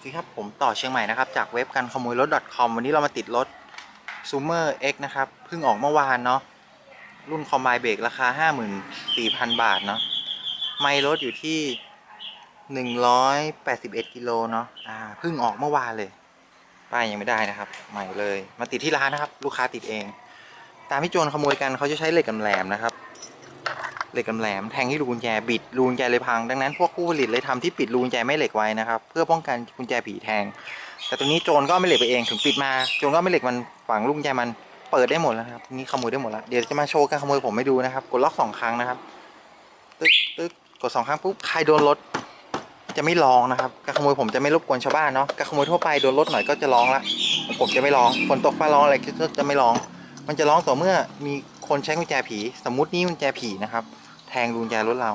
สวัสดีครับผมต่อเชียงใหม่นะครับจากเว็บกันขโมยรถ .com วันนี้เรามาติดรถ z o o m e r X นะครับเพิ่งออกเมื่อวานเนาะรุ่นคอมไบเบรกราคา 54,000 บาทเนาะไมล์รถอยู่ที่ 181กิโลเนาะอ่าเพิ่งออกเมื่อวานเลยป้ายยังไม่ได้นะครับ ใหม่เลย มาติดที่ร้านนะครับ ลูกค้าติดเอง ตามที่โจรขโมยกันเขาจะใช้เหล็กแหลมนะครับ เหล็กแหลมแทงที่รูกุญแจบิดรูกุญแจเลยพังดังนั้นพวกผู้ผลิตเลยทำที่ปิดรูกุญแจไม่เหล็กไว้นะครับเพื่อป้องกันกุญแจผีแทง แต่ตรงนี้โจรก็ไม่เหล็กไปเองถึงปิดมาโจรก็ไม่เหล็กมันฝังลูกกุญแจมันเปิดได้หมดแล้วครับนี่ขโมยได้หมดแล้วเดี๋ยวจะมาโชว์การขโมยผมให้ดูนะครับ กดล็อกสองครั้งนะครับตึ๊กตึ๊กกดสองครั้งปุ๊บใครโดนรถจะไม่ร้องนะครับการขโมยผมจะไม่รบกวนชาวบ้านเนาะการขโมยทั่วไปโดนรถหน่อยก็จะร้องละผมจะไม่ร้องฝนตกฟ้าร้องอะไรก็จะไม่ร้อง มันจะร้องต่อเมื่อมี คนใช้กุญแจผี สมมุตินี่กุญแจผีนะครับ แทงกุญแจรถเรา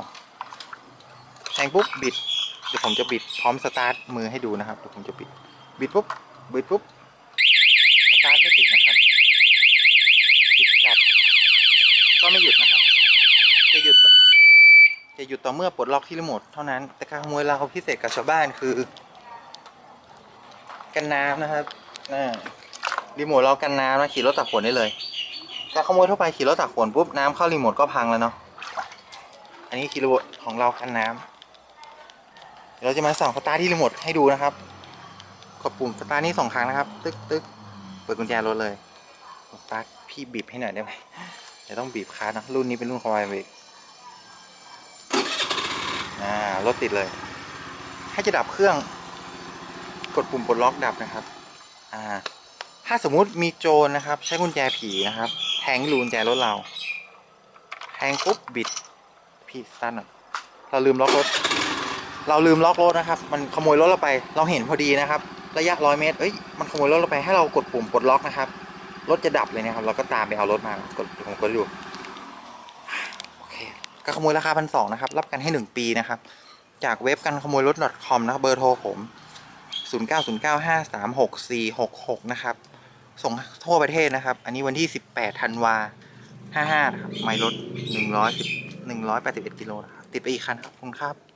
แทงปุ๊บบิดเดี๋ยวผมจะบิดพร้อมสตาร์ทมือให้ดูนะครับเดี๋ยวผมจะบิดบิดปุ๊บบิดปุ๊บสตาร์ทไม่ติดนะครับบิดกลับก็ไม่หยุดนะครับ จะหยุดจะหยุดต่อเมื่อปลดล็อกที่รีโมทเท่านั้น แต่การขโมยเราพิเศษกับชาวบ้านคือ กันน้ำนะครับอ่ารีโมทเรากันน้ำนะขี่รถตักฝนได้เลย กาขโมยทั่วไปขี่รถตักฝนปุ๊บน้ำเข้ารีโมทก็พังแล้วเนาะ อันนี้คือรีโมทของเรากันน้ำเดี๋ยวเราจะมาส่องสตาร์ทที่รีโมทให้ดูนะครับ กดปุ่มสตาร์ทนี่สองครั้งนะครับ ตึ๊กตึ๊กเปิดกุญแจรถเลยสตาร์ทพี่บีบให้หน่อยได้ไหมเดี๋ยวต้องบีบคาร์นะรุ่นนี้เป็นรุ่นคอมไบเบรกอ่ารถติดเลย ให้จะดับเครื่อง กดปุ่มปลดล็อกดับนะครับ อ่าถ้าสมมุติมีโจรนะครับ ใช้กุญแจผีนะครับ แทงรูกุญแจรถเราแทงปุ๊บบิดพี่สั้นอะเราลืมล็อกรถ เราลืมล็อกรถนะครับ มันขโมยรถเราไป เราเห็นพอดีนะครับ ระยะร้อยเมตร เอ้ย มันขโมยรถเราไป ให้เรากดปุ่มปลดล็อกนะครับ รถจะดับเลยนะครับ เราก็ตามไปเอารถมา กดผมกดให้ดูโอเค ก็ขโมยราคาพันสองนะครับ รับกันให้หนึ่งปีนะครับ จากเว็บกันขโมยรถ .com นะครับ เบอร์โทรผม 0 9 0 9 5 3 6 4 6 6 นะครับ ส่งทั่วประเทศนะครับ อันนี้วันที่ 18ธันวา55นะครับไม่ลด110 181กิโลนะครับติดไปอีกคันครับขอบคุณครับ